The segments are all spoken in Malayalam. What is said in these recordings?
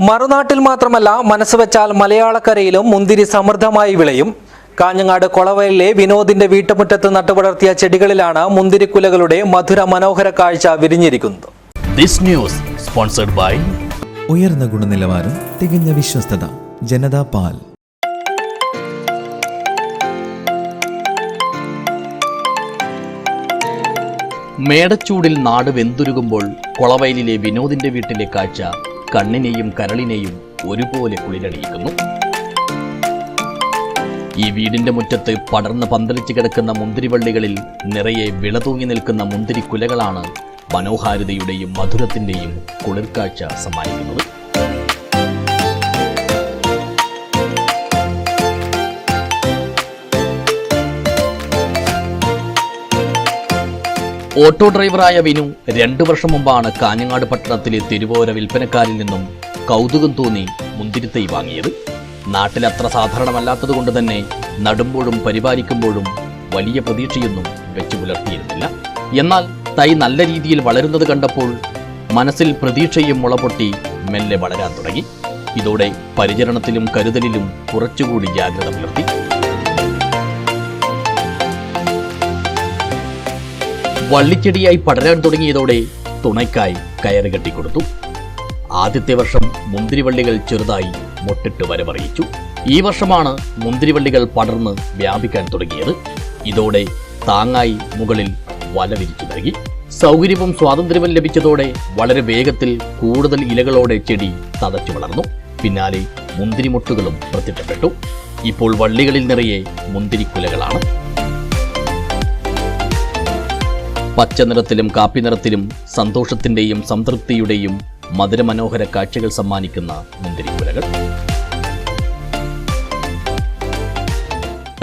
മറുനാട്ടിൽ മാത്രമല്ല മനസ്സ് വെച്ചാൽ മലയാളക്കരയിലും മുന്തിരി സമൃദ്ധമായി വിളയും. കാഞ്ഞങ്ങാട് കൊളവയിലെ വിനോദിന്റെ വീട്ടുമുറ്റത്ത് നട്ടുപടർത്തിയ ചെടികളിലാണ് മുന്തിരിക്കുലകളുടെ മധുര മനോഹര കാഴ്ച വിരിഞ്ഞിരിക്കുന്നത്. This news sponsored by ഉയർന്ന ഗുണനിലവാരം തികഞ്ഞ വിശ്വസ്തത ജനതാ പാൽ. മേടച്ചൂടിൽ നാട് വെന്തുരുകുമ്പോൾ കൊളവയലിലെ വിനോദിന്റെ വീട്ടിലെ കാഴ്ച കണ്ണിനെയും കരളിനെയും ഒരുപോലെ കുളിരണിയിക്കുന്നു. ഈ വീടിന്റെ മുറ്റത്ത് പടർന്ന് പന്തലിച്ച് കിടക്കുന്ന മുന്തിരിവള്ളികളിൽ നിറയെ വിളതൂങ്ങി നിൽക്കുന്ന മുന്തിരി കുലകളാണ് മനോഹാരിതയുടെയും മധുരത്തിന്റെയും കുളിർക്കാഴ്ച സമ്മാനിക്കുന്നത്. ഓട്ടോ ഡ്രൈവറായ വിനു രണ്ടു വർഷം മുമ്പാണ് കാഞ്ഞങ്ങാട് പട്ടണത്തിലെ തിരുവോര വിൽപ്പനക്കാരിൽ നിന്നും കൗതുകം തോന്നി മുന്തിരിത്തൈ വാങ്ങിയത്. നാട്ടിൽ അത്ര സാധാരണമല്ലാത്തതുകൊണ്ട് തന്നെ നടുമ്പോഴും പരിപാലിക്കുമ്പോഴും വലിയ പ്രതീക്ഷയൊന്നും വെച്ചു പുലർത്തിയിരുന്നില്ല. എന്നാൽ തൈ നല്ല രീതിയിൽ വളരുന്നത് കണ്ടപ്പോൾ മനസ്സിൽ പ്രതീക്ഷയും മുളപൊട്ടി മെല്ലെ വളരാൻ തുടങ്ങി. ഇതോടെ പരിചരണത്തിലും കരുതലിലും കുറച്ചുകൂടി ജാഗ്രത പുലർത്തി. വള്ളിച്ചെടിയായി പടരാൻ തുടങ്ങിയതോടെ തുണയ്ക്കായി കയറ് കെട്ടിക്കൊടുത്തു. ആദ്യത്തെ വർഷം മുന്തിരിവള്ളികൾ ചെറുതായി മുട്ടിട്ട് വരവറിയിച്ചു ഈ വർഷമാണ് മുന്തിരിവള്ളികൾ പടർന്ന് വ്യാപിക്കാൻ തുടങ്ങിയത്. ഇതോടെ താങ്ങായി മുകളിൽ വല വിരിച്ചു നൽകി സൗകര്യവും സ്വാതന്ത്ര്യവും ലഭിച്ചതോടെ വളരെ വേഗത്തിൽ കൂടുതൽ ഇലകളോടെ ചെടി തതച്ചു വളർന്നു. പിന്നാലെ മുന്തിരിമുട്ടുകളും പ്രത്യക്ഷപ്പെട്ടു. ഇപ്പോൾ വള്ളികളിൽ നിറയെ മുന്തിരിക്കുലകളാണ്. പച്ച നിറത്തിലും കാപ്പി നിറത്തിലും സന്തോഷത്തിന്റെയും സംതൃപ്തിയുടെയും മധുരമനോഹര കാഴ്ചകൾ സമ്മാനിക്കുന്ന മുന്തിരിക്കുലകൾ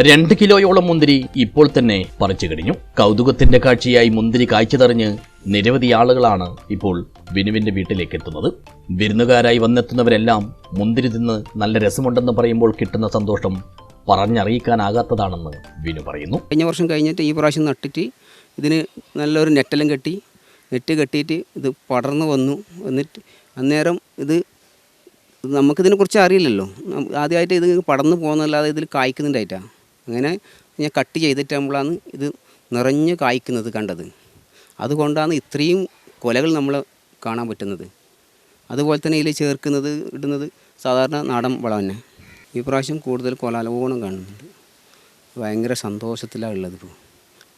രണ്ട് കിലോയോളം മുന്തിരി ഇപ്പോൾ തന്നെ പറിച്ചു കഴിഞ്ഞു. കൗതുകത്തിന്റെ കാഴ്ചയായി മുന്തിരി കാഴ്ചതറിഞ്ഞ് നിരവധി ആളുകളാണ് ഇപ്പോൾ വിനുവിന്റെ വീട്ടിലേക്ക് എത്തുന്നത്. വിരുന്നുകാരായി വന്നെത്തുന്നവരെല്ലാം മുന്തിരി തിന്ന് നല്ല രസമുണ്ടെന്ന് പറയുമ്പോൾ കിട്ടുന്ന സന്തോഷം പറഞ്ഞറിയിക്കാനാകാത്തതാണെന്ന് വിനു പറയുന്നു. കഴിഞ്ഞ വർഷം കഴിഞ്ഞിട്ട് ഈ പ്രാവശ്യം നട്ടിട്ട് ഇതിന് നല്ലൊരു നെറ്റെല്ലാം കെട്ടി നെറ്റ് കെട്ടിയിട്ട് ഇത് പടർന്നു വന്നു. എന്നിട്ട് അന്നേരം ഇത് ഇത് നമുക്കിതിനെ കുറിച്ച് അറിയില്ലല്ലോ. ആദ്യമായിട്ട് ഇത് പടർന്നു പോകുന്നല്ലാതെ ഇതിൽ കായ്ക്കുന്നുണ്ടായിട്ടാണ് അങ്ങനെ ഞാൻ കട്ട് ചെയ്തിട്ടാകുമ്പോഴാണ് ഇത് നിറഞ്ഞ് കായ്ക്കുന്നത് കണ്ടത്. അതുകൊണ്ടാണ് ഇത്രയും കൊലകൾ നമ്മൾ കാണാൻ പറ്റുന്നത്. അതുപോലെ തന്നെ ഇതിൽ ചേർക്കുന്നത് ഇടുന്നത് സാധാരണ നാടൻ വളം തന്നെ ഈ പ്രാവശ്യം കൂടുതൽ കൊലാലോണം കാണുന്നുണ്ട്. ഭയങ്കര സന്തോഷത്തിലാണ് ഉള്ളത് ഇപ്പോൾ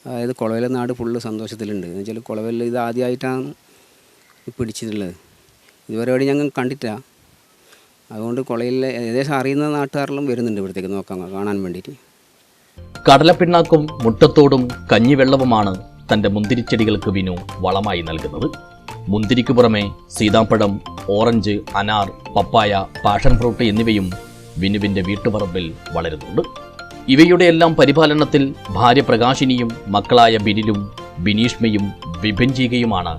അതായത് കുളവിലെ നാട് ഫുള്ള് സന്തോഷത്തിലുണ്ട്. എന്ന് വെച്ചാൽ കുളവിൽ ഇത് ആദ്യമായിട്ടാണ് പിടിച്ചിട്ടുള്ളത്. ഇതുവരെ എവിടെ ഞങ്ങൾ കണ്ടിട്ടില്ല. അതുകൊണ്ട് കുളയിലെ ഏകദേശം അറിയുന്ന നാട്ടുകാരെല്ലാം വരുന്നുണ്ട് ഇവിടത്തേക്ക് നോക്കാൻ കാണാൻ വേണ്ടിയിട്ട്. കടലപ്പിണ്ണാക്കും മുട്ടത്തോടും കഞ്ഞിവെള്ളവുമാണ് തന്റെ മുന്തിരിച്ചെടികൾക്ക് വിനു വളമായി നൽകുന്നത്. മുന്തിരിക്ക് പുറമെ സീതാപ്പഴം ഓറഞ്ച് അനാർ പപ്പായ പാഷൻ ഫ്രൂട്ട് എന്നിവയും വിനുവിന്റെ വീട്ടുപറമ്പിൽ വളരുന്നുണ്ട്. ഇവയുടെ എല്ലാം പരിപാലനത്തിൽ ഭാര്യ പ്രകാശിനിയും മക്കളായ ബിനിലും ബിനീഷ്മയും വിഭഞ്ചികയുമാണ്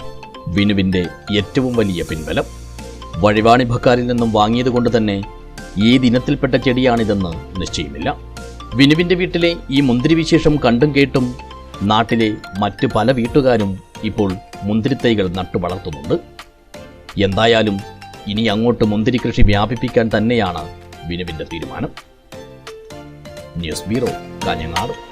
വിനുവിന്റെ ഏറ്റവും വലിയ പിൻബലം. വഴിവാണിഭക്കാരിൽ നിന്നും വാങ്ങിയത് കൊണ്ട് തന്നെ ഈ ദിനത്തിൽപ്പെട്ട ചെടിയാണിതെന്ന് നിശ്ചയമില്ല. വിനുവിന്റെ വീട്ടിലെ ഈ മുന്തിരിവിശേഷം കണ്ടും കേട്ടും നാട്ടിലെ മറ്റ് പല വീട്ടുകാരും ഇപ്പോൾ മുന്തിരിത്തൈകൾ നട്ടു വളർത്തുന്നുണ്ട്. എന്തായാലും ഇനി അങ്ങോട്ട് മുന്തിരി കൃഷി വ്യാപിപ്പിക്കാൻ തന്നെയാണ് വിനുവിന്റെ തീരുമാനം. News bureau Kanhangad.